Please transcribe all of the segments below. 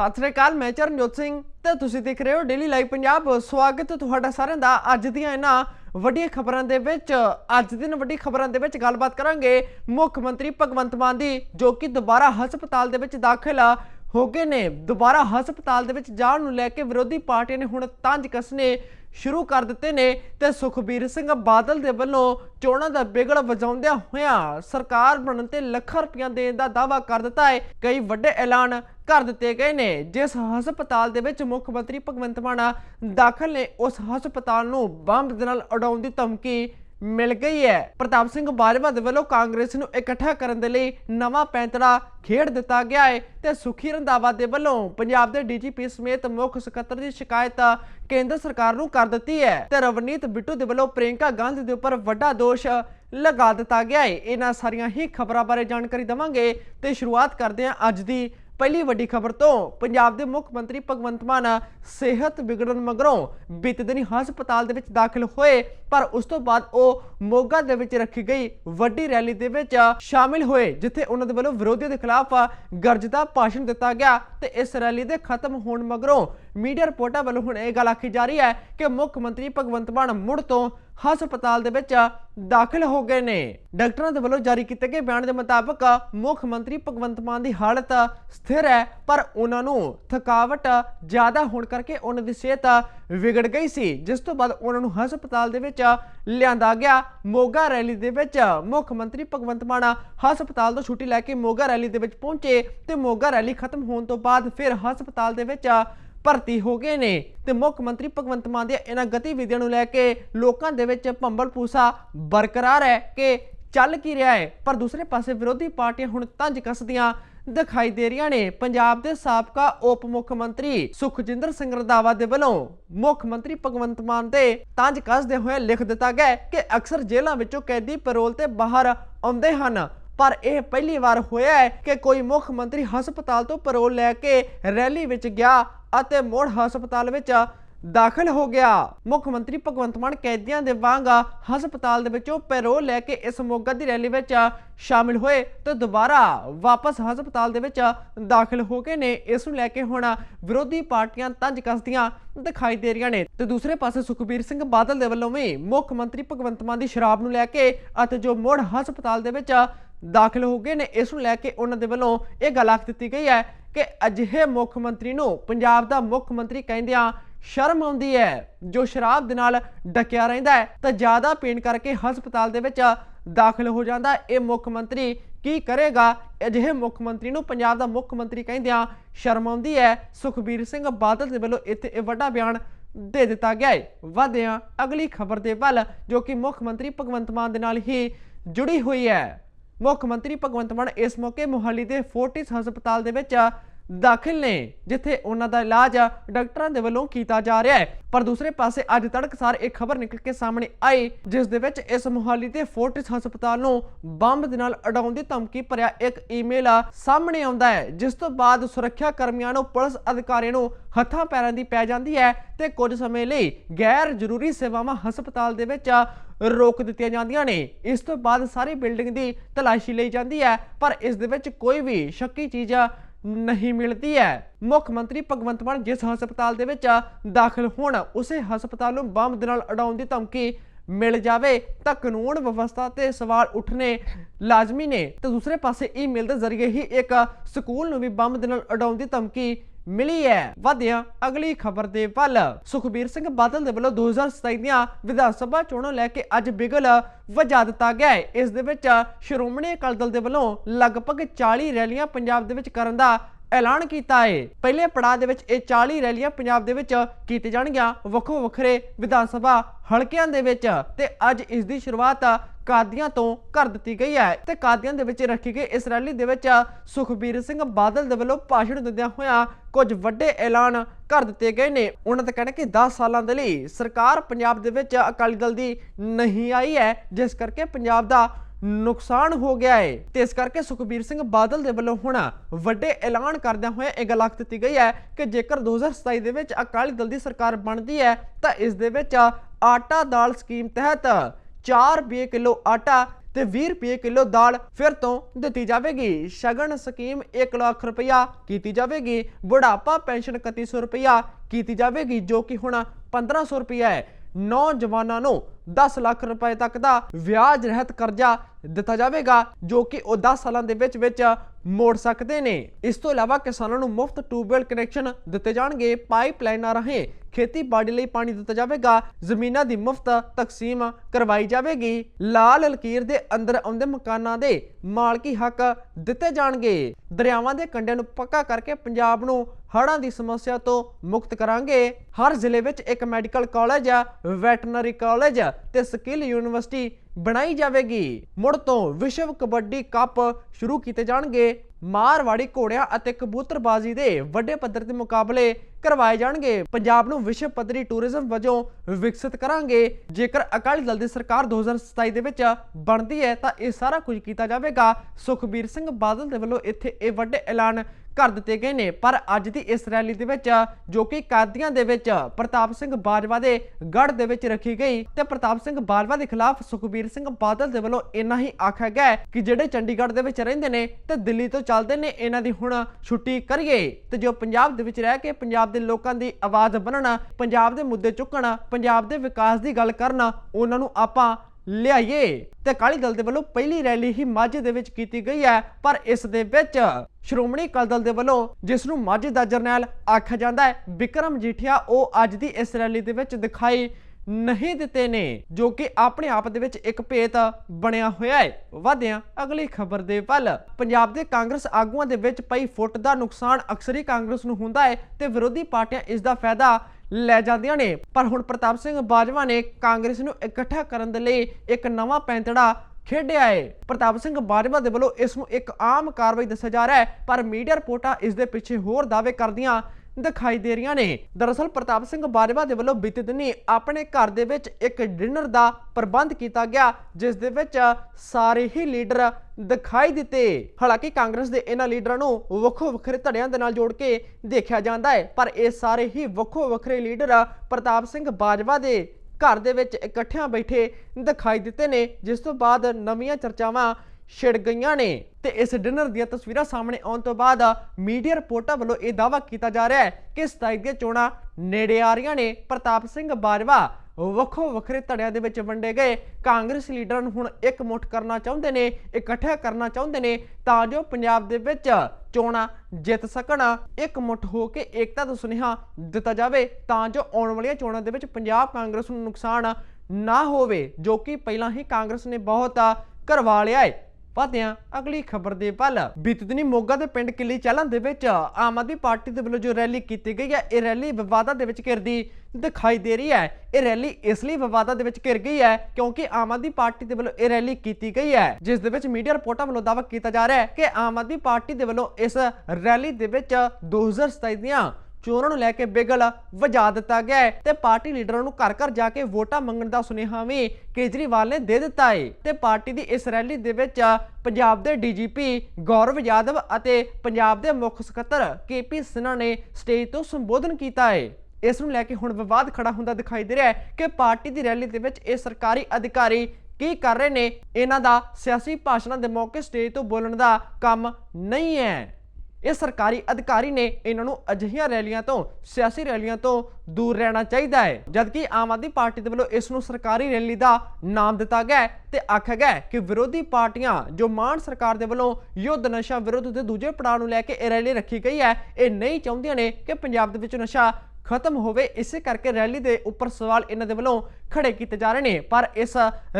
ਸਤਿ ਸ੍ਰੀ ਅਕਾਲ, ਮੈਂ ਚਰਨਜੋਤ ਸਿੰਘ ਤੇ ਤੁਸੀਂ ਦੇਖ ਰਹੇ ਹੋ ਡੇਲੀ ਲਾਈਵ ਪੰਜਾਬ ਸਵਾਗਤ ਤੁਹਾਡਾ ਸਾਰਿਆਂ ਦਾ ਅੱਜ ਦੀਆਂ ਇਹਨਾਂ ਵੱਡੀਆਂ ਖਬਰਾਂ ਦੇ ਵਿੱਚ। ਅੱਜ ਦਿਨ ਵੱਡੀ ਖਬਰਾਂ ਦੇ ਵਿੱਚ ਗੱਲਬਾਤ ਕਰਾਂਗੇ ਮੁੱਖ ਮੰਤਰੀ ਭਗਵੰਤ ਮਾਨ ਦੀ, ਜੋ ਕਿ ਦੁਬਾਰਾ ਹਸਪਤਾਲ ਦੇ ਵਿੱਚ ਦਾਖਲ ਹੋ ਗਏ ਨੇ। ਦੁਬਾਰਾ ਹਸਪਤਾਲ ਦੇ ਵਿੱਚ ਜਾਣ ਨੂੰ ਲੈ ਕੇ ਵਿਰੋਧੀ ਪਾਰਟੀਆਂ ਨੇ ਹੁਣ ਤੰਜ ਕੱਸਣੇ ਸ਼ੁਰੂ ਕਰ ਦਿੱਤੇ ਨੇ ਤੇ ਸੁਖਬੀਰ ਸਿੰਘ ਬਾਦਲ ਦੇ ਵੱਲੋਂ ਚੋਣਾਂ ਦਾ ਬਿਗੜ ਵਜਾਉਂਦਿਆਂ ਹੋਇਆਂ ਸਰਕਾਰ ਬਣਨ ਤੇ ਲੱਖਾਂ ਰੁਪਈਆ ਦੇਣ ਦਾ ਦਾਅਵਾ ਕਰ ਦਿੱਤਾ ਹੈ। ਕਈ ਵੱਡੇ ਐਲਾਨ ਕਰ ਦਿੱਤੇ ਗਏ ਨੇ, ਜਿਸ ਹਸਪਤਾਲ ਦੇ ਵਿੱਚ ਮੁੱਖ ਮੰਤਰੀ ਭਗਵੰਤ ਮਾਨ ਦਾਖਲ ਨੇ, ਉਸ ਹਸਪਤਾਲ ਨੂੰ ਬੰਬ ਦੇ ਨਾਲ ਉਡਾਉਣ ਦੀ ਧਮਕੀ ਮਿਲ ਗਈ ਹੈ। ਪ੍ਰਤਾਪ ਸਿੰਘ ਬਾਜਵਾ ਦੇ ਵੱਲੋਂ ਕਾਂਗਰਸ ਨੂੰ ਇਕੱਠਾ ਕਰਨ ਦੇ ਲਈ ਨਵਾਂ ਪੈਂਤੜਾ ਖੇਡ ਦਿੱਤਾ ਗਿਆ ਹੈ ਤੇ ਸੁਖੀ ਰੰਧਾਵਾ ਦੇ ਵੱਲੋਂ ਪੰਜਾਬ ਦੇ ਡੀਜੀਪੀ ਸਮੇਤ ਮੁੱਖ ਸਕੱਤਰ ਦੀ ਸ਼ਿਕਾਇਤ ਕੇਂਦਰ ਸਰਕਾਰ ਨੂੰ ਕਰ ਦਿੱਤੀ ਹੈ ਤੇ ਰਵਨੀਤ ਬਿੱਟੂ ਦੇ ਵੱਲੋਂ ਪ੍ਰਿਯੰਕਾ ਗਾਂਧੀ ਦੇ ਉੱਪਰ ਵੱਡਾ ਦੋਸ਼ ਲਗਾ ਦਿੱਤਾ ਗਿਆ ਹੈ। ਇਹਨਾਂ ਸਾਰੀਆਂ ਹੀ ਖਬਰਾਂ ਬਾਰੇ ਜਾਣਕਾਰੀ ਦਵਾਂਗੇ ਤੇ ਸ਼ੁਰੂਆਤ ਕਰਦੇ ਹਾਂ ਅੱਜ ਦੀ ਪਹਿਲੀ ਵੱਡੀ ਖਬਰ ਤੋਂ ਪੰਜਾਬ ਦੇ ਮੁੱਖ ਮੰਤਰੀ ਭਗਵੰਤ ਮਾਨ ਸਿਹਤ ਵਿਗੜਨ ਮਗਰੋਂ ਬੀਤੇ ਦਿਨੀ ਹਸਪਤਾਲ ਦੇ ਵਿੱਚ ਦਾਖਲ ਹੋਏ, ਪਰ ਉਸ ਤੋਂ ਬਾਅਦ ਉਹ ਮੋਗਾ ਦੇ ਵਿੱਚ ਰੱਖੀ ਗਈ ਵੱਡੀ ਰੈਲੀ ਦੇ ਵਿੱਚ ਸ਼ਾਮਿਲ ਹੋਏ, ਜਿੱਥੇ ਉਹਨਾਂ ਦੇ ਵੱਲੋਂ ਵਿਰੋਧੀਆਂ ਦੇ ਖਿਲਾਫ ਗਰਜਦਾ ਭਾਸ਼ਣ ਦਿੱਤਾ ਗਿਆ ਤੇ ਇਸ ਰੈਲੀ ਦੇ ਖਤਮ ਹੋਣ ਮਗਰੋਂ ਮੀਡੀਆ ਰਿਪੋਰਟਾਂ ਵੱਲੋਂ ਹੁਣ ਇਹ ਗੱਲ ਆਖੀ ਜਾ ਰਹੀ ਹੈ ਕਿ ਮੁੱਖ ਮੰਤਰੀ ਭਗਵੰਤ ਮਾਨ ਮੁੜ ਤੋਂ ਹਸਪਤਾਲ ਦੇ ਵਿੱਚ ਦਾਖਲ ਹੋ ਗਏ ਨੇ। ਡਾਕਟਰਾਂ ਦੇ ਵੱਲੋਂ ਜਾਰੀ ਕੀਤੇ ਗਏ ਬਿਆਨ ਦੇ ਮੁਤਾਬਕ ਮੁੱਖ ਮੰਤਰੀ ਭਗਵੰਤ ਮਾਨ ਦੀ ਹਾਲਤ ਸਥਿਰ ਹੈ, ਪਰ ਉਹਨਾਂ ਨੂੰ ਥਕਾਵਟ ਜ਼ਿਆਦਾ ਹੋਣ ਕਰਕੇ ਉਹਨਾਂ ਦੀ ਸਿਹਤ ਵਿਗੜ ਗਈ ਸੀ, ਜਿਸ ਤੋਂ ਬਾਅਦ ਉਹਨਾਂ ਨੂੰ ਹਸਪਤਾਲ ਦੇ ਵਿੱਚ ਲਿਆਂਦਾ ਗਿਆ। ਮੋਗਾ ਰੈਲੀ ਦੇ ਵਿੱਚ ਮੁੱਖ ਮੰਤਰੀ ਭਗਵੰਤ ਮਾਨ ਹਸਪਤਾਲ ਤੋਂ ਛੁੱਟੀ ਲੈ ਕੇ ਮੋਗਾ ਰੈਲੀ ਦੇ ਵਿੱਚ ਪਹੁੰਚੇ ਤੇ ਮੋਗਾ ਰੈਲੀ ਖਤਮ ਹੋਣ ਤੋਂ ਬਾਅਦ ਫਿਰ ਹਸਪਤਾਲ ਦੇ ਵਿੱਚ ਭਰਤੀ ਹੋ ਗਏ ਨੇ ਤੇ ਮੁੱਖ ਮੰਤਰੀ ਭਗਵੰਤ ਮਾਨ ਦੀਆਂ ਇਹਨਾਂ ਗਤੀਵਿਧੀਆਂ ਨੂੰ ਲੈ ਕੇ ਲੋਕਾਂ ਦੇ ਵਿੱਚ ਭੰਬਲ ਪੂਸਾ ਬਰਕਰਾਰ ਹੈ ਕਿ ਚੱਲ ਕੀ ਰਿਹਾ ਹੈ, ਪਰ ਦੂਸਰੇ ਪਾਸੇ ਵਿਰੋਧੀ ਪਾਰਟੀਆਂ ਹੁਣ ਤੰਜ ਕੱਸਦੀਆਂ ਦਿਖਾਈ ਦੇ ਰਹੀਆਂ ਨੇ। ਪੰਜਾਬ ਦੇ ਸਾਬਕਾ ਉਪ ਮੁੱਖ ਮੰਤਰੀ ਸੁਖਜਿੰਦਰ ਸਿੰਘ ਰੰਧਾਵਾ ਦੇ ਵੱਲੋਂ ਮੁੱਖ ਮੰਤਰੀ ਭਗਵੰਤ ਮਾਨ ਦੇ ਤੰਜ ਕੱਸਦੇ ਹੋਏ ਲਿਖ ਦਿੱਤਾ ਗਿਆ ਕਿ ਅਕਸਰ ਜੇਲ੍ਹਾਂ ਵਿੱਚੋਂ ਕੈਦੀ ਪੈਰੋਲ ਤੇ ਬਾਹਰ ਆਉਂਦੇ ਹਨ। ਪਰ ਇਹ ਪਹਿਲੀ ਵਾਰ ਹੋਇਆ ਹੈ ਕਿ ਕੋਈ ਮੁੱਖ ਮੰਤਰੀ ਹਸਪਤਾਲ ਤੋਂ ਪੈਰੋਲ ਲੈ ਕੇ ਰੈਲੀ ਵਿੱਚ ਗਿਆ ਅਤੇ ਮੋੜ ਹਸਪਤਾਲ ਵਿੱਚ ਦਾਖਲ ਹੋ ਗਿਆ। ਮੁੱਖ ਮੰਤਰੀ ਭਗਵੰਤ ਮਾਨ ਕੈਦੀਆਂ ਦੇ ਵਾਂਗ ਹਸਪਤਾਲ ਦੇ ਵਿੱਚੋਂ ਪੈਰੋਲ ਲੈ ਕੇ ਇਸ ਮੋਗਾ ਦੀ ਰੈਲੀ ਵਿੱਚ ਸ਼ਾਮਿਲ ਹੋਏ ਤੇ ਦੁਬਾਰਾ ਵਾਪਸ ਹਸਪਤਾਲ ਦੇ ਵਿੱਚ ਦਾਖਲ ਹੋ ਗਏ ਨੇ। ਇਸ ਨੂੰ ਲੈ ਕੇ ਹੁਣ ਵਿਰੋਧੀ ਪਾਰਟੀਆਂ ਤੰਜ ਕੱਸਦੀਆਂ ਦਿਖਾਈ ਦੇ ਰਹੀਆਂ ਨੇ। ਤੇ ਦੂਸਰੇ ਪਾਸੇ ਸੁਖਬੀਰ ਸਿੰਘ ਬਾਦਲ ਦੇ ਵੱਲੋਂ ਵੀ ਮੁੱਖ ਮੰਤਰੀ ਭਗਵੰਤ ਮਾਨ ਦੀ ਸ਼ਰਾਬ ਨੂੰ ਲੈ ਕੇ ਅਤੇ ਜੋ ਮੋੜ ਹਸਪਤਾਲ ਦੇ ਵਿੱਚ ਦਾਖਲ ਹੋ ਗਏ ਨੇ। ਇਸ ਨੂੰ ਲੈ ਕੇ ਉਹਨਾਂ ਦੇ ਵੱਲੋਂ ਇਹ ਗੱਲ ਆਖ ਦਿੱਤੀ ਗਈ ਹੈ ਕਿ ਅਜਿਹੇ ਮੁੱਖ ਮੰਤਰੀ ਨੂੰ ਪੰਜਾਬ ਦਾ ਮੁੱਖ ਮੰਤਰੀ ਕਹਿੰਦਿਆਂ ਸ਼ਰਮ ਆਉਂਦੀ ਹੈ। ਜੋ ਸ਼ਰਾਬ ਦੇ ਨਾਲ ਡਕਿਆ ਰਹਿੰਦਾ ਹੈ, ਤਾਂ ਜ਼ਿਆਦਾ ਪੀਣ ਕਰਕੇ ਹਸਪਤਾਲ ਦੇ ਵਿੱਚ ਦਾਖਲ ਹੋ ਜਾਂਦਾ। ਇਹ ਮੁੱਖ ਮੰਤਰੀ ਕੀ ਕਰੇਗਾ? ਅਜਿਹੇ ਮੁੱਖ ਮੰਤਰੀ ਨੂੰ ਪੰਜਾਬ ਦਾ ਮੁੱਖ ਮੰਤਰੀ ਕਹਿੰਦਿਆਂ ਸ਼ਰਮ ਆਉਂਦੀ ਹੈ। ਸੁਖਬੀਰ ਸਿੰਘ ਬਾਦਲ ਦੇ ਵੱਲੋਂ ਇੱਥੇ ਇਹ ਵੱਡਾ ਬਿਆਨ ਦੇ ਦਿੱਤਾ ਗਿਆ ਹੈ। ਵਧਦੇ ਹਾਂ ਅਗਲੀ ਖਬਰ ਦੇ ਵੱਲ, ਜੋ ਕਿ ਮੁੱਖ ਮੰਤਰੀ ਭਗਵੰਤ ਮਾਨ ਦੇ ਨਾਲ ਹੀ ਜੁੜੀ ਹੋਈ ਹੈ। ਮੁੱਖ ਮੰਤਰੀ ਭਗਵੰਤ ਮਾਨ ਇਸ ਮੌਕੇ ਮੁਹਾਲੀ ਦੇ ਫੋਰਟਿਸ ਹਸਪਤਾਲ ਦੇ ਵਿੱਚ ਦਾਖਲ ਨੇ, ਜਿੱਥੇ ਉਹਨਾਂ ਦਾ ਇਲਾਜ ਡਾਕਟਰਾਂ ਦੇ ਵੱਲੋਂ ਕੀਤਾ ਜਾ ਰਿਹਾ ਹੈ। ਪਰ ਦੂਸਰੇ ਪਾਸੇ ਅੱਜ ਤੜਕਸਾਰ ਇਹ ਖਬਰ ਨਿਕਲ ਕੇ ਸਾਹਮਣੇ ਆਈ, ਜਿਸ ਦੇ ਵਿੱਚ ਇਸ ਮੁਹਾਲੀ ਦੇ ਫੋਰਟਿਸ ਹਸਪਤਾਲ ਨੂੰ ਬੰਬ ਦੇ ਨਾਲ ਉਡਾਉਣ ਦੀ ਧਮਕੀ ਭਰਿਆ ਇੱਕ ਈਮੇਲ ਸਾਹਮਣੇ ਆਉਂਦਾ ਹੈ, ਜਿਸ ਤੋਂ ਬਾਅਦ ਸੁਰੱਖਿਆ ਕਰਮੀਆਂ ਨੂੰ ਪੁਲਿਸ ਅਧਿਕਾਰੀਆਂ ਨੂੰ ਹੱਥਾਂ ਪੈਰਾਂ ਦੀ ਪੈ ਜਾਂਦੀ ਹੈ ਤੇ ਕੁਝ ਸਮੇਂ ਲਈ ਗੈਰ ਜ਼ਰੂਰੀ ਸੇਵਾਵਾਂ ਹਸਪਤਾਲ ਦੇ ਵਿੱਚ ਰੋਕ ਦਿੱਤੀਆਂ ਜਾਂਦੀਆਂ ਨੇ। ਇਸ ਤੋਂ ਬਾਅਦ ਸਾਰੀ ਬਿਲਡਿੰਗ ਦੀ ਤਲਾਸ਼ੀ ਲਈ ਜਾਂਦੀ ਹੈ, ਪਰ ਇਸ ਦੇ ਵਿੱਚ ਕੋਈ ਵੀ ਸ਼ੱਕੀ ਚੀਜ਼ ਨਹੀਂ ਮਿਲਦੀ ਹੈ। ਮੁੱਖ ਮੰਤਰੀ ਭਗਵੰਤ ਮਾਨ ਜਿਸ ਹਸਪਤਾਲ ਦੇ ਵਿੱਚ ਦਾਖਲ ਹੋਣ, ਉਸੇ ਹਸਪਤਾਲ ਨੂੰ ਬੰਬ ਦੇ ਨਾਲ ਉਡਾਉਣ ਦੀ ਧਮਕੀ ਮਿਲ ਜਾਵੇ ਤਾਂ ਕਾਨੂੰਨ ਵਿਵਸਥਾ ਤੇ ਸਵਾਲ ਉੱਠਣੇ ਲਾਜ਼ਮੀ ਨੇ। ਤੇ ਦੂਸਰੇ ਪਾਸੇ ਈਮੇਲ ਦੇ ਜ਼ਰੀਏ ਹੀ ਇੱਕ ਸਕੂਲ ਨੂੰ ਵੀ ਬੰਬ ਦੇ ਨਾਲ ਉਡਾਉਣ ਦੀ ਧਮਕੀ ਮਿਲੀ ਹੈ। ਵਧਿਆ ਅਗਲੀ ਖਬਰ ਦੇ ਵੱਲ। ਸੁਖਬੀਰ ਸਿੰਘ ਬਾਦਲ ਦੇ ਵੱਲੋਂ 2027 ਦੀਆਂ ਵਿਧਾਨ ਸਭਾ ਚੋਣਾਂ ਲੈ ਕੇ ਅੱਜ ਬਿਗਲ ਵਜਾ ਦਿੱਤਾ ਗਿਆ ਹੈ। ਇਸ ਦੇ ਵਿੱਚ ਸ਼੍ਰੋਮਣੀ ਅਕਾਲੀ ਦਲ ਦੇ ਵੱਲੋਂ ਲਗਭਗ 40 ਰੈਲੀਆਂ ਪੰਜਾਬ ਦੇ ਵਿੱਚ ਕਰਨ ਦਾ ਐਲਾਨ ਕੀਤਾ ਹੈ ਪਹਿਲੇ ਪੜਾਅ ਦੇ ਵਿੱਚ ਇਹ 40 ਰੈਲੀਆਂ ਪੰਜਾਬ ਦੇ ਵਿੱਚ ਕੀਤੇ ਜਾਣਗੀਆਂ। ਵੱਖੋ ਵੱਖਰੇ ਵਿਧਾਨ ਸਭਾ ਹਲਕਿਆਂ ਦੇ ਵਿੱਚ ਤੇ ਅੱਜ ਇਸ ਦੀ ਸ਼ੁਰੂਆਤ ਕਾਦੀਆਂ ਤੋਂ ਕਰ ਦਿੱਤੀ ਗਈ ਹੈ। ਤੇ ਕਾਦੀਆਂ ਦੇ ਵਿੱਚ ਰੱਖੀ ਗਈ ਇਸ ਰੈਲੀ ਦੇ ਵਿੱਚ ਸੁਖਬੀਰ ਸਿੰਘ ਬਾਦਲ ਦੇ ਵੱਲੋਂ ਭਾਸ਼ਣ ਦਿੰਦਿਆਂ ਹੋਇਆਂ ਕੁਝ ਵੱਡੇ ਐਲਾਨ ਕਰ ਦਿੱਤੇ ਗਏ ਨੇ। ਉਹਨਾਂ ਦਾ ਕਹਿਣਾ ਕਿ 10 ਸਾਲਾਂ ਦੇ ਲਈ ਸਰਕਾਰ ਪੰਜਾਬ ਦੇ ਵਿੱਚ ਅਕਾਲੀ ਦਲ ਦੀ ਨਹੀਂ ਆਈ ਹੈ। ਜਿਸ ਕਰਕੇ ਪੰਜਾਬ ਦਾ ਨੁਕਸਾਨ ਹੋ ਗਿਆ ਹੈ ਤੇ ਇਸ ਕਰਕੇ ਸੁਖਬੀਰ ਸਿੰਘ ਬਾਦਲ ਦੇ ਵੱਲੋਂ ਹੁਣ ਵੱਡੇ ਐਲਾਨ ਕਰਦਿਆਂ ਹੋਏ ਇਹ ਗੱਲ ਆਖ ਦਿੱਤੀ ਗਈ ਹੈ ਕਿ ਜੇਕਰ 2027 ਦੇ ਵਿੱਚ ਅਕਾਲੀ ਦਲ ਦੀ ਸਰਕਾਰ ਬਣਦੀ ਹੈ, ਤਾਂ ਇਸ ਦੇ ਵਿੱਚ ਆਟਾ ਦਾਲ ਸਕੀਮ ਤਹਿਤ 4 ਰੁਪਏ ਕਿਲੋ ਆਟਾ ਤੇ 20 ਰੁਪਏ ਕਿਲੋ ਦਾਲ ਫਿਰ ਤੋਂ ਦਿੱਤੀ ਜਾਵੇਗੀ। ਸ਼ਗਨ ਸਕੀਮ 1 ਲੱਖ ਰੁਪਇਆ ਕੀਤੀ ਜਾਵੇਗੀ। ਬੁਢਾਪਾ ਪੈਨਸ਼ਨ 3100 ਰੁਪਇਆ ਕੀਤੀ ਜਾਵੇਗੀ, ਜੋ ਕਿ ਹੁਣ 1500 ਰੁਪਇਆ ਹੈ। ਨੌਜਵਾਨਾਂ ਨੂੰ 10 ਲੱਖ ਰੁਪਏ ਤੱਕ ਦਾ ਵਿਆਜ ਰਹਿਤ ਕਰਜ਼ਾ ਦਿੱਤਾ ਜਾਵੇਗਾ, ਜੋ ਕਿ ਉਹ 10 ਸਾਲਾਂ ਦੇ ਵਿੱਚ ਵਿੱਚ ਮੋੜ ਸਕਦੇ ਨੇ। ਇਸ ਤੋਂ ਇਲਾਵਾ ਕਿਸਾਨਾਂ ਨੂੰ ਮੁਫਤ ਟਿਊਬਵੈਲ ਕਨੈਕਸ਼ਨ ਦਿੱਤੇ ਜਾਣਗੇ ਪਾਈਪਲਾਈਨਾਂ ਰਾਹੀਂ। ਖੇਤੀਬਾੜੀ ਲਈ ਪਾਣੀ ਦਿੱਤਾ ਜਾਵੇਗਾ, ਜ਼ਮੀਨਾਂ ਦੀ ਮੁਫਤ ਤਕਸੀਮ ਕਰਵਾਈ ਜਾਵੇਗੀ। ਲਾਲ ਲਕੀਰ ਦੇ ਅੰਦਰ ਆਉਂਦੇ ਮਕਾਨਾਂ ਦੇ ਮਾਲਕੀ ਹੱਕ ਦਿੱਤੇ ਜਾਣਗੇ। ਦਰਿਆਵਾਂ ਦੇ ਕੰਢਿਆਂ ਨੂੰ ਪੱਕਾ ਕਰਕੇ ਪੰਜਾਬ ਨੂੰ ਹੜ੍ਹਾਂ ਦੀ ਸਮੱਸਿਆ ਤੋਂ ਮੁਕਤ ਕਰਾਂਗੇ। ਹਰ ਜ਼ਿਲ੍ਹੇ ਵਿੱਚ ਇੱਕ ਮੈਡੀਕਲ ਕਾਲਜ, ਵੈਟਰਨਰੀ ਕਾਲਜ ਤੇ ਸਕਿੱਲ ਯੂਨੀਵਰਸਿਟੀ ਬਣਾਈ ਜਾਵੇਗੀ। ਮੁੜ ਤੋਂ ਵਿਸ਼ਵ ਕਬੱਡੀ ਕੱਪ ਸ਼ੁਰੂ ਕੀਤੇ ਜਾਣਗੇ। ਮਾਰਵਾੜੀ ਘੋੜਿਆਂ ਅਤੇ ਕਬੂਤਰਬਾਜ਼ੀ ਦੇ ਵੱਡੇ ਪੱਧਰ ਤੇ ਮੁਕਾਬਲੇ ਕਰਵਾਏ ਜਾਣਗੇ। ਪੰਜਾਬ ਨੂੰ ਵਿਸ਼ਵ ਪੱਧਰੀ ਟੂਰਿਜ਼ਮ ਵਜੋਂ ਵਿਕਸਿਤ ਕਰਾਂਗੇ। ਜੇਕਰ ਅਕਾਲੀ ਦਲ ਦੀ ਸਰਕਾਰ 2027 ਦੇ ਵਿੱਚ ਬਣਦੀ ਹੈ, ਤਾਂ ਇਹ ਸਾਰਾ ਕੁਝ ਕੀਤਾ ਜਾਵੇਗਾ। ਸੁਖਬੀਰ ਸਿੰਘ ਬਾਦਲ ਦੇ ਵੱਲੋਂ ਇੱਥੇ ਇਹ ਵੱਡੇ ਐਲਾਨ ਕਰ ਦਿੱਤੇ ਗਏ ਨੇ। ਪਰ ਅੱਜ ਦੀ ਇਸ ਰੈਲੀ ਦੇ ਵਿੱਚ, ਜੋ ਕਿ ਕਾਦੀਆਂ ਦੇ ਵਿੱਚ, ਪ੍ਰਤਾਪ ਸਿੰਘ ਬਾਜਵਾ ਦੇ ਗੜ ਦੇ ਵਿੱਚ ਰੱਖੀ ਗਈ। ਤੇ ਪ੍ਰਤਾਪ ਸਿੰਘ ਬਾਜਵਾ ਦੇ ਖਿਲਾਫ ਸੁਖਬੀਰ ਸਿੰਘ ਬਾਦਲ ਦੇ ਵੱਲੋਂ ਇੰਨਾ ਹੀ ਆਖਿਆ ਗਿਆ ਕਿ ਜਿਹੜੇ ਚੰਡੀਗੜ੍ਹ ਦੇ ਵਿੱਚ ਰਹਿੰਦੇ ਨੇ ਤੇ ਦਿੱਲੀ ਤੋਂ ਚੱਲਦੇ ਨੇ, ਇਹਨਾਂ ਦੀ ਹੁਣ ਛੁੱਟੀ ਕਰੀਏ। ਤੇ ਜੋ ਪੰਜਾਬ ਦੇ ਵਿੱਚ ਰਹਿ ਕੇ ਪੰਜਾਬ ਦੇ ਲੋਕਾਂ ਦੀ ਆਵਾਜ਼ ਬਣਨ ਪੰਜਾਬ ਦੇ ਮੁੱਦੇ ਚੁੱਕਣ, ਪੰਜਾਬ ਦੇ ਵਿਕਾਸ ਦੀ ਗੱਲ ਕਰਨਾ, ਉਹਨਾਂ ਨੂੰ ਆਪਾਂ ਲਿਆਈਏ। ਤੇ ਅਕਾਲੀ ਦਲ ਦੇ ਵੱਲੋਂ ਪਹਿਲੀ ਰੈਲੀ ਹੀ ਮਾਝੇ ਦੇ ਵਿੱਚ ਕੀਤੀ ਗਈ ਹੈ, ਪਰ ਇਸ ਦੇ ਵਿੱਚ ਸ਼੍ਰੋਮਣੀ ਅਕਾਲੀ ਦਲ ਦੇ ਵੱਲੋਂ ਜਿਸ ਨੂੰ ਮਾਝੇ ਦਾ ਜਰਨੈਲ ਆਖਿਆ ਜਾਂਦਾ ਹੈ, ਵਿਕਰਮ ਜੀਠੀਆ, ਉਹ ਅੱਜ ਦੀ ਇਸ ਰੈਲੀ ਦੇ ਵਿੱਚ ਦਿਖਾਈ ਨਹੀਂ ਦਿੱਤੇ ਨੇ, ਜੋ ਕਿ ਆਪਣੇ ਆਪ ਦੇ ਵਿੱਚ ਇੱਕ ਭੇਤ ਬਣਿਆ ਹੋਇਆ ਹੈ। ਵਧਿਆ ਅਗਲੀ ਖਬਰ ਦੇ ਵੱਲ। ਪੰਜਾਬ ਦੇ ਕਾਂਗਰਸ ਆਗੂਆਂ ਦੇ ਵਿੱਚ ਪਈ ਫੁੱਟ ਦਾ ਨੁਕਸਾਨ ਅਕਸਰ ਹੀ ਕਾਂਗਰਸ ਨੂੰ ਹੁੰਦਾ ਹੈ ਤੇ ਵਿਰੋਧੀ ਪਾਰਟੀਆਂ ਇਸ ਦਾ ਫਾਇਦਾ ਲੈ ਜਾਂਦੀਆਂ ਨੇ। ਪਰ ਹੁਣ ਪ੍ਰਤਾਪ ਸਿੰਘ ਬਾਜਵਾ ਨੇ ਕਾਂਗਰਸ ਨੂੰ ਇਕੱਠਾ ਕਰਨ ਦੇ ਲਈ ਇੱਕ ਨਵਾਂ ਪੈਂਤੜਾ ਖੇਡਿਆ ਹੈ ਪ੍ਰਤਾਪ ਸਿੰਘ ਬਾਜਵਾ ਦੇ ਵੱਲੋਂ ਇਸ ਨੂੰ ਇੱਕ ਆਮ ਕਾਰਵਾਈ ਦੱਸਿਆ ਜਾ ਰਿਹਾ ਹੈ, ਪਰ ਮੀਡੀਆ ਰਿਪੋਰਟਾਂ ਇਸ ਦੇ ਪਿੱਛੇ ਹੋਰ ਦਾਅਵੇ ਕਰਦੀਆਂ ਦਿਖਾਈ ਦੇ ਰਹੀਆਂ ਨੇ। ਦਰਅਸਲ ਪ੍ਰਤਾਪ ਸਿੰਘ ਬਾਜਵਾ ਦੇ ਵੱਲੋਂ ਬੀਤੇ ਦਿਨੀ ਆਪਣੇ ਘਰ ਦੇ ਵਿੱਚ ਇੱਕ ਡਿਨਰ ਦਾ ਪ੍ਰਬੰਧ ਕੀਤਾ ਗਿਆ, ਜਿਸ ਦੇ ਵਿੱਚ ਸਾਰੇ ਹੀ ਲੀਡਰ ਦਿਖਾਈ ਦਿੱਤੇ। ਹਾਲਾਂਕਿ ਕਾਂਗਰਸ ਦੇ ਇਹਨਾਂ ਲੀਡਰਾਂ ਨੂੰ ਵੱਖੋ ਵੱਖਰੇ ਧੜਿਆਂ ਦੇ ਨਾਲ ਜੋੜ ਕੇ ਦੇਖਿਆ ਜਾਂਦਾ ਹੈ, ਪਰ ਇਹ ਸਾਰੇ ਹੀ ਵੱਖੋ ਵੱਖਰੇ ਲੀਡਰ ਪ੍ਰਤਾਪ ਸਿੰਘ ਬਾਜਵਾ ਦੇ ਘਰ ਦੇ ਵਿੱਚ ਇਕੱਠਿਆਂ ਬੈਠੇ ਦਿਖਾਈ ਦਿੱਤੇ ਨੇ, ਜਿਸ ਤੋਂ ਬਾਅਦ ਨਵੀਆਂ ਚਰਚਾਵਾਂ ਛਿੜ ਗਈਆਂ ਨੇ। ਤੇ ਇਸ ਡਿਨਰ ਦੀਆਂ ਤਸਵੀਰਾਂ ਸਾਹਮਣੇ ਆਉਣ ਤੋਂ ਬਾਅਦ ਮੀਡੀਆ ਰਿਪੋਰਟਾਂ ਵੱਲੋਂ ਇਹ ਦਾਅਵਾ ਕੀਤਾ ਜਾ ਰਿਹਾ ਹੈ ਕਿ 27 ਦੀਆਂ ਚੋਣਾਂ ਨੇੜੇ ਆ ਰਹੀਆਂ ਨੇ। ਪ੍ਰਤਾਪ ਸਿੰਘ ਬਾਜਵਾ ਵੱਖੋ ਵੱਖਰੇ ਧੜਿਆਂ ਦੇ ਵਿੱਚ ਵੰਡੇ ਗਏ। ਕਾਂਗਰਸ ਲੀਡਰਾਂ ਨੂੰ ਹੁਣ ਇੱਕ ਮੁੱਠ ਕਰਨਾ ਚਾਹੁੰਦੇ ਨੇ, ਇਕੱਠਾ ਕਰਨਾ ਚਾਹੁੰਦੇ ਨੇ ਤਾਂ ਜੋ ਪੰਜਾਬ ਦੇ ਵਿੱਚ ਚੋਣਾਂ ਜਿੱਤ ਸਕਣ। ਇੱਕ ਮੁੱਠ ਹੋ ਕੇ ਏਕਤਾ ਦਾ ਸੁਨੇਹਾ ਦਿੱਤਾ ਜਾਵੇ ਤਾਂ ਜੋ ਆਉਣ ਵਾਲੀਆਂ ਚੋਣਾਂ ਦੇ ਵਿੱਚ ਪੰਜਾਬ ਕਾਂਗਰਸ ਨੂੰ ਨੁਕਸਾਨ ਨਾ ਹੋਵੇ, ਜੋ ਕਿ ਪਹਿਲਾਂ ਹੀ ਕਾਂਗਰਸ ਨੇ ਬਹੁਤ ਕਰਵਾ ਲਿਆ ਹੈ। ਵਧਿਆਂ ਅਗਲੀ ਖਬਰ ਦੇ ਵੱਲ। ਬੀਤੇ ਮੋਗਾ ਦੇ ਪਿੰਡ ਕਿੱਲੀ ਚਾਲਾਂ ਦੇ ਵਿੱਚ ਆਮ ਆਦਮੀ ਪਾਰਟੀ ਦੇ ਵੱਲੋਂ ਜੋ ਰੈਲੀ ਕੀਤੀ ਗਈ ਹੈ, ਇਹ ਰੈਲੀ ਵਿਵਾਦਾਂ ਦੇ ਵਿੱਚ ਘਿਰਦੀ ਦਿਖਾਈ ਦੇ ਰਹੀ ਹੈ। ਇਹ ਰੈਲੀ ਇਸ ਲਈ ਵਿਵਾਦਾਂ ਦੇ ਵਿੱਚ ਘਿਰ ਗਈ ਹੈ ਕਿਉਂਕਿ ਆਮ ਆਦਮੀ ਪਾਰਟੀ ਦੇ ਵੱਲੋਂ ਇਹ ਰੈਲੀ ਕੀਤੀ ਗਈ ਹੈ। ਜਿਸ ਦੇ ਵਿੱਚ ਮੀਡੀਆ ਰਿਪੋਰਟਾਂ ਵੱਲੋਂ ਦਾਅਵਾ ਕੀਤਾ ਜਾ ਰਿਹਾ ਹੈ ਕਿ ਆਮ ਆਦਮੀ ਪਾਰਟੀ ਦੇ ਵੱਲੋਂ ਇਸ ਰੈਲੀ ਦੇ ਵਿੱਚ 2027 ਦੀਆਂ ਚੋਣਾਂ ਨੂੰ ਲੈ ਕੇ ਬਿਗਲ ਵਜਾ ਦਿੱਤਾ ਗਿਆ ਹੈ ਤੇ ਪਾਰਟੀ ਲੀਡਰਾਂ ਨੂੰ ਘਰ ਘਰ ਜਾ ਕੇ ਵੋਟਾਂ ਮੰਗਣ ਦਾ ਸੁਨੇਹਾ ਵੀ ਕੇਜਰੀਵਾਲ ਨੇ ਦੇ ਦਿੱਤਾ ਹੈ। ਤੇ ਪਾਰਟੀ ਦੀ ਇਸ ਰੈਲੀ ਦੇ ਵਿੱਚ ਪੰਜਾਬ ਦੇ ਡੀਜੀਪੀ ਗੌਰਵ ਯਾਦਵ ਅਤੇ ਪੰਜਾਬ ਦੇ ਮੁੱਖ ਸਕੱਤਰ ਕੇਪੀ ਸਿਨਹਾ ਨੇ ਸਟੇਜ ਤੋਂ ਸੰਬੋਧਨ ਕੀਤਾ ਹੈ। ਇਸ ਨੂੰ ਲੈ ਕੇ ਹੁਣ ਵਿਵਾਦ ਖੜਾ ਹੁੰਦਾ ਦਿਖਾਈ ਦੇ ਰਿਹਾ ਹੈ ਕਿ ਪਾਰਟੀ ਦੀ ਰੈਲੀ ਦੇ ਵਿੱਚ ਇਹ ਸਰਕਾਰੀ ਅਧਿਕਾਰੀ ਕੀ ਕਰ ਰਹੇ ਨੇ, ਇਹਨਾਂ ਦਾ ਸਿਆਸੀ ਭਾਸ਼ਣਾਂ ਦੇ ਮੌਕੇ ਸਟੇਜ ਤੋਂ ਬੋਲਣ ਦਾ ਕੰਮ ਨਹੀਂ ਹੈ। ਇਹ ਸਰਕਾਰੀ ਅਧਿਕਾਰੀ ਨੇ ਇਹਨਾਂ ਨੂੰ ਅਜਿਹੀਆਂ ਰੈਲੀਆਂ ਤੋਂ, ਸਿਆਸੀ ਰੈਲੀਆਂ ਤੋਂ ਦੂਰ ਰਹਿਣਾ ਚਾਹੀਦਾ ਹੈ। ਜਦਕਿ ਆਮ ਆਦਮੀ ਪਾਰਟੀ ਦੇ ਵੱਲੋਂ ਇਸ ਨੂੰ ਸਰਕਾਰੀ ਰੈਲੀ ਦਾ ਨਾਮ ਦਿੱਤਾ ਗਿਆ ਹੈ ਤੇ ਆਖਿਆ ਗਿਆ ਕਿ ਵਿਰੋਧੀ ਪਾਰਟੀਆਂ ਜੋ ਮਾਨ ਸਰਕਾਰ ਦੇ ਵੱਲੋਂ ਯੁੱਧ ਨਸ਼ਾ ਵਿਰੁੱਧ ਦੇ ਦੂਜੇ ਪੜਾਅ ਨੂੰ ਲੈ ਕੇ ਇਹ ਰੈਲੀ ਰੱਖੀ ਗਈ ਹੈ, ਇਹ ਨਹੀਂ ਚਾਹੁੰਦੀਆਂ ਨੇ ਕਿ ਪੰਜਾਬ ਦੇ ਵਿੱਚ ਨਸ਼ਾ ਖਤਮ ਹੋਵੇ, ਇਸੇ ਕਰਕੇ ਰੈਲੀ ਦੇ ਉੱਪਰ ਸਵਾਲ ਇਹਨਾਂ ਦੇ ਵੱਲੋਂ ਖੜੇ ਕੀਤੇ ਜਾ ਰਹੇ ਨੇ। ਪਰ ਇਸ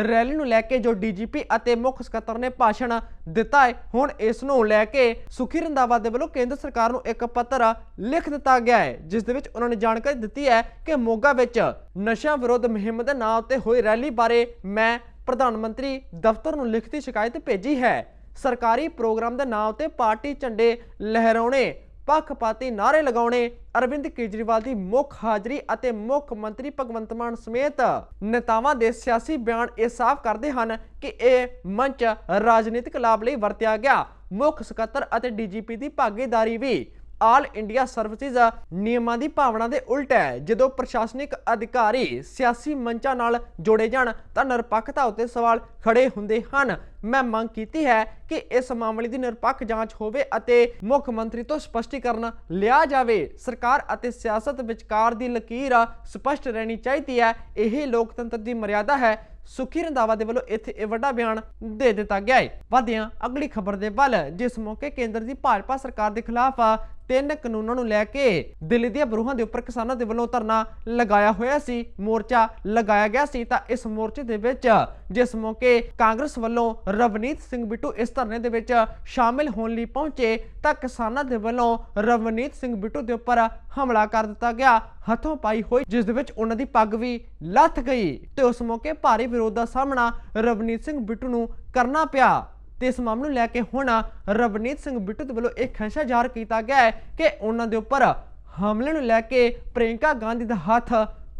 ਰੈਲੀ ਨੂੰ ਲੈ ਕੇ ਜੋ ਡੀਜੀਪੀ ਅਤੇ ਮੁੱਖ ਸਕੱਤਰ ਨੇ ਭਾਸ਼ਣ ਦਿੱਤਾ ਹੈ, ਹੁਣ ਇਸ ਨੂੰ ਲੈ ਕੇ ਸੁਖੀ ਰੰਦਾਵਾ ਦੇ ਵੱਲੋਂ ਕੇਂਦਰ ਸਰਕਾਰ ਨੂੰ ਇੱਕ ਪੱਤਰ ਲਿਖ ਦਿੱਤਾ ਗਿਆ ਹੈ, ਜਿਸ ਦੇ ਵਿੱਚ ਉਹਨਾਂ ਨੇ ਜਾਣਕਾਰੀ ਦਿੱਤੀ ਹੈ ਕਿ ਮੋਗਾ ਵਿੱਚ ਨਸ਼ਾ ਵਿਰੋਧ ਮੁਹਿੰਮ ਦੇ ਨਾਂ ਉੱਤੇ ਹੋਈ ਰੈਲੀ ਬਾਰੇ ਮੈਂ ਪ੍ਰਧਾਨ ਮੰਤਰੀ ਦਫ਼ਤਰ ਨੂੰ ਲਿਖਤੀ ਸ਼ਿਕਾਇਤ ਭੇਜੀ ਹੈ। ਸਰਕਾਰੀ ਪ੍ਰੋਗਰਾਮ ਦੇ ਨਾਂ ਉੱਤੇ ਪਾਰਟੀ ਝੰਡੇ ਲਹਿਰਾਉਣੇ ਪੱਖਪਾਤੀ ਨਾਰੇ ਲਗਾਉਣੇ, ਅਰਵਿੰਦ ਕੇਜਰੀਵਾਲ ਦੀ ਮੁੱਖ ਹਾਜ਼ਰੀ ਅਤੇ ਮੁੱਖ ਮੰਤਰੀ ਭਗਵੰਤ ਮਾਨ ਸਮੇਤ ਨੇਤਾਵਾਂ ਦੇ ਸਿਆਸੀ ਬਿਆਨ ਇਹ ਸਾਫ਼ ਕਰਦੇ ਹਨ ਕਿ ਇਹ ਮੰਚ ਰਾਜਨੀਤਿਕ ਲਾਭ ਲਈ ਵਰਤਿਆ ਗਿਆ। ਮੁੱਖ ਸਕੱਤਰ ਅਤੇ ਡੀਜੀਪੀ ਦੀ ਭਾਗੀਦਾਰੀ ਵੀ ਆਲ ਇੰਡੀਆ ਸਰਵਿਸਿਜ਼ ਨਿਯਮਾਂ ਦੀ ਭਾਵਨਾ ਦੇ ਉਲਟ ਹੈ। ਜਦੋਂ ਪ੍ਰਸ਼ਾਸਨਿਕ ਅਧਿਕਾਰੀ ਸਿਆਸੀ ਮੰਚਾਂ ਨਾਲ ਜੋੜੇ ਜਾਣ ਤਾਂ ਨਿਰਪੱਖਤਾ ਉੱਤੇ ਸਵਾਲ ਖੜੇ ਹੁੰਦੇ ਹਨ। ਮੈਂ ਮੰਗ ਕੀਤੀ ਹੈ ਕਿ ਇਸ ਮਾਮਲੇ ਦੀ ਨਿਰਪੱਖ ਜਾਂਚ ਹੋਵੇ ਅਤੇ ਮੁੱਖ ਮੰਤਰੀ ਤੋਂ ਸਪਸ਼ਟੀਕਰਨ ਲਿਆ ਜਾਵੇ। ਸਰਕਾਰ ਅਤੇ ਸਿਆਸਤ ਵਿਚਕਾਰ ਦੀ ਲਕੀਰ ਸਪਸ਼ਟ ਰਹਿਣੀ ਚਾਹੀਦੀ ਹੈ। ਇਹ ਲੋਕਤੰਤਰ ਦੀ ਮਰਿਆਦਾ ਹੈ। ਸੁਖੀ ਰੰਧਾਵਾ ਦੇ ਵੱਲੋਂ ਇੱਥੇ ਇਹ ਵੱਡਾ ਬਿਆਨ ਦੇ ਦਿੱਤਾ ਗਿਆ ਹੈ। ਵਧਿਆਂ ਅਗਲੀ ਖਬਰ ਦੇ ਵੱਲ, ਜਿਸ ਮੌਕੇ ਕੇਂਦਰ ਦੀ ਭਾਜਪਾ ਸਰਕਾਰ ਦੇ ਖਿਲਾਫ ਤਿੰਨ ਕਾਨੂੰਨਾਂ ਨੂੰ ਲੈ ਕੇ ਦਿੱਲੀ ਦੀਆਂ ਬਰੂਹਾਂ ਦੇ ਉੱਪਰ ਕਿਸਾਨਾਂ ਦੇ ਵੱਲੋਂ ਧਰਨਾ ਲਗਾਇਆ ਹੋਇਆ ਸੀ। ਮੋਰਚਾ ਲਗਾਇਆ ਗਿਆ ਸੀ ਤਾਂ ਇਸ ਮੋਰਚੇ ਦੇ ਵਿੱਚ ਜਿਸ ਮੌਕੇ ਕਾਂਗਰਸ ਵੱਲੋਂ ਰਵਨੀਤ ਸਿੰਘ ਬਿੱਟੂ ਇਸ ਧਰਨੇ ਦੇ ਵਿੱਚ ਸ਼ਾਮਿਲ ਹੋਣ ਲਈ ਪਹੁੰਚੇ ਤਾਂ ਕਿਸਾਨਾਂ ਦੇ ਵੱਲੋਂ ਰਵਨੀਤ ਸਿੰਘ ਬਿੱਟੂ ਦੇ ਉੱਪਰ ਹਮਲਾ ਕਰ ਦਿੱਤਾ ਗਿਆ। ਹੱਥੋਂ ਪਾਈ ਹੋਈ ਜਿਸ ਦੇ ਵਿੱਚ ਉਹਨਾਂ ਦੀ ਪੱਗ ਵੀ ਲੱਥ ਗਈ ਤੇ ਉਸ ਮੌਕੇ ਭਾਰੀ ਵਿਰੋਧ ਦਾ ਸਾਹਮਣਾ ਰਵਨੀਤ ਸਿੰਘ ਬਿੱਟੂ ਨੂੰ ਕਰਨਾ ਪਿਆ। ਤੇ ਇਸ ਮਾਮਲੇ ਨੂੰ ਲੈ ਕੇ ਹੁਣ ਰਵਨੀਤ ਸਿੰਘ ਬਿੱਟੂ ਦੇ ਵੱਲੋਂ ਇਹ ਖੈਸ਼ਾ ਜ਼ਾਹਰ ਕੀਤਾ ਗਿਆ ਹੈ ਕਿ ਉਹਨਾਂ ਦੇ ਉੱਪਰ ਹਮਲੇ ਨੂੰ ਲੈ ਕੇ ਪ੍ਰਿਯੰਕਾ ਗਾਂਧੀ ਦਾ ਹੱਥ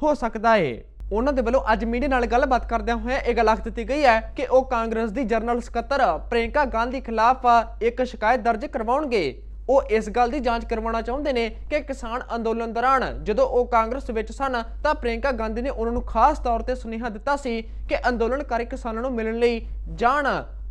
ਹੋ ਸਕਦਾ ਹੈ ਉਹਨਾਂ ਦੇ ਵੱਲੋਂ ਅੱਜ ਮੀਡੀਆ ਨਾਲ ਗੱਲਬਾਤ ਕਰਦਿਆਂ ਹੋਇਆ ਇਹ ਗੱਲ ਆਖ ਦਿੱਤੀ ਗਈ ਹੈ ਕਿ ਉਹ ਕਾਂਗਰਸ ਦੀ ਜਨਰਲ ਸਕੱਤਰ ਪ੍ਰਿਯੰਕਾ ਗਾਂਧੀ ਖਿਲਾਫ ਇੱਕ ਸ਼ਿਕਾਇਤ ਦਰਜ ਕਰਵਾਉਣਗੇ। ਉਹ ਇਸ ਗੱਲ ਦੀ ਜਾਂਚ ਕਰਵਾਉਣਾ ਚਾਹੁੰਦੇ ਨੇ ਕਿ ਕਿਸਾਨ ਅੰਦੋਲਨ ਦੌਰਾਨ ਜਦੋਂ ਉਹ ਕਾਂਗਰਸ ਵਿੱਚ ਸਨ ਤਾਂ ਪ੍ਰਿਯੰਕਾ ਗਾਂਧੀ ਨੇ ਉਹਨਾਂ ਨੂੰ ਖਾਸ ਤੌਰ ਤੇ ਸੁਨੇਹਾ ਦਿੱਤਾ ਸੀ ਕਿ ਅੰਦੋਲਨਕਾਰੀ ਕਿਸਾਨਾਂ ਨੂੰ ਮਿਲਣ ਲਈ ਜਾਣ।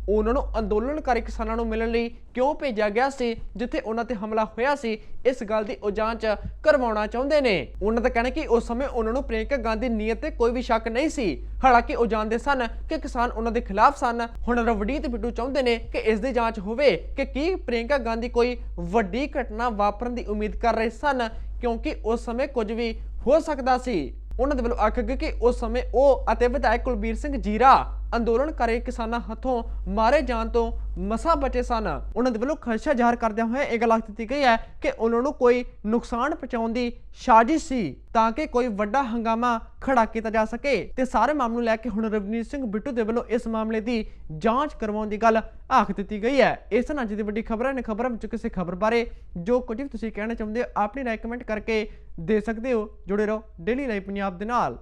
ਉਹਨਾਂ ਨੂੰ ਅੰਦੋਲਨਕਾਰੀ ਕਿਸਾਨਾਂ ਨੂੰ ਮਿਲਣ ਲਈ ਕਿਉਂ ਭੇਜਿਆ ਗਿਆ ਸੀ, ਜਿੱਥੇ ਉਹਨਾਂ ਤੇ ਹਮਲਾ ਹੋਇਆ ਸੀ, ਇਸ ਗੱਲ ਦੀ ਉਹ ਜਾਂਚ ਕਰਵਾਉਣਾ ਚਾਹੁੰਦੇ ਨੇ। ਉਹਨਾਂ ਦਾ ਕਹਿਣਾ ਕਿ ਉਸ ਸਮੇਂ ਉਹਨਾਂ ਨੂੰ ਪ੍ਰਿਯੰਕਾ ਗਾਂਧੀ ਨੀਅਤ ਤੇ ਕੋਈ ਵੀ ਸ਼ੱਕ ਨਹੀਂ ਸੀ। ਹਾਲਾਂਕਿ ਉਹ ਜਾਣਦੇ ਸਨ ਕਿ ਕਿਸਾਨ ਉਹਨਾਂ ਦੇ ਖਿਲਾਫ ਸਨ। ਹੁਣ ਰਵਨੀਤ ਬਿੱਟੂ ਚਾਹੁੰਦੇ ਨੇ ਕਿ ਇਸ ਦੀ ਜਾਂਚ ਹੋਵੇ ਕਿ ਕੀ ਪ੍ਰਿਯੰਕਾ ਗਾਂਧੀ ਕੋਈ ਵੱਡੀ ਘਟਨਾ ਵਾਪਰਨ ਦੀ ਉਮੀਦ ਕਰ ਰਹੇ ਸਨ, ਕਿਉਂਕਿ ਉਸ ਸਮੇਂ ਕੁਝ ਵੀ ਹੋ ਸਕਦਾ ਸੀ। ਉਹਨਾਂ ਦੇ ਵੱਲੋਂ ਆਖਿਆ ਗਿਆ ਕਿ ਉਸ ਸਮੇਂ ਉਹ ਅਤੇ ਵਿਧਾਇਕ ਕੁਲਬੀਰ ਸਿੰਘ ਜੀਰਾ ਅੰਦੋਲਨਕਾਰੀ ਕਿਸਾਨਾਂ ਹੱਥੋਂ ਮਾਰੇ ਜਾਣ ਤੋਂ ਮਸਾ ਬਚੇ ਸਨ। ਉਹਨਾਂ ਦੇ ਵੱਲੋਂ ਖਦਸ਼ਾ ਜ਼ਾਹਰ ਕਰਦਿਆਂ ਹੋਇਆ ਇਹ ਗੱਲ ਆਖ ਦਿੱਤੀ ਗਈ ਹੈ ਕਿ ਉਹਨਾਂ ਨੂੰ ਕੋਈ ਨੁਕਸਾਨ ਪਹੁੰਚਾਉਣ ਦੀ ਸਾਜ਼ਿਸ਼ ਸੀ ਤਾਂ ਕਿ ਕੋਈ ਵੱਡਾ ਹੰਗਾਮਾ ਖੜਾ ਕੀਤਾ ਜਾ ਸਕੇ। ਤੇ ਸਾਰੇ ਮਾਮਲੇ ਨੂੰ ਲੈ ਕੇ ਹੁਣ ਰਵਨੀਤ ਸਿੰਘ ਬਿੱਟੂ ਦੇ ਵੱਲੋਂ ਇਸ ਮਾਮਲੇ ਦੀ ਜਾਂਚ ਕਰਵਾਉਣ ਦੀ ਗੱਲ ਆਖ ਦਿੱਤੀ ਗਈ ਹੈ। ਇਸ ਨਾਲ ਅੱਜ ਦੀ ਵੱਡੀ ਖਬਰਾਂ ਨੇ ਖਬਰਾਂ ਵਿੱਚ ਕਿਸੇ ਖਬਰ ਬਾਰੇ ਜੋ ਕੁਝ ਵੀ ਤੁਸੀਂ ਕਹਿਣਾ ਚਾਹੁੰਦੇ ਹੋ, ਆਪਣੀ ਰਾਏ ਕਮੈਂਟ ਕਰਕੇ ਦੇ ਸਕਦੇ ਹੋ। ਜੁੜੇ ਰਹੋ ਡੇਲੀ ਲਾਈਵ ਪੰਜਾਬ ਦੇ ਨਾਲ।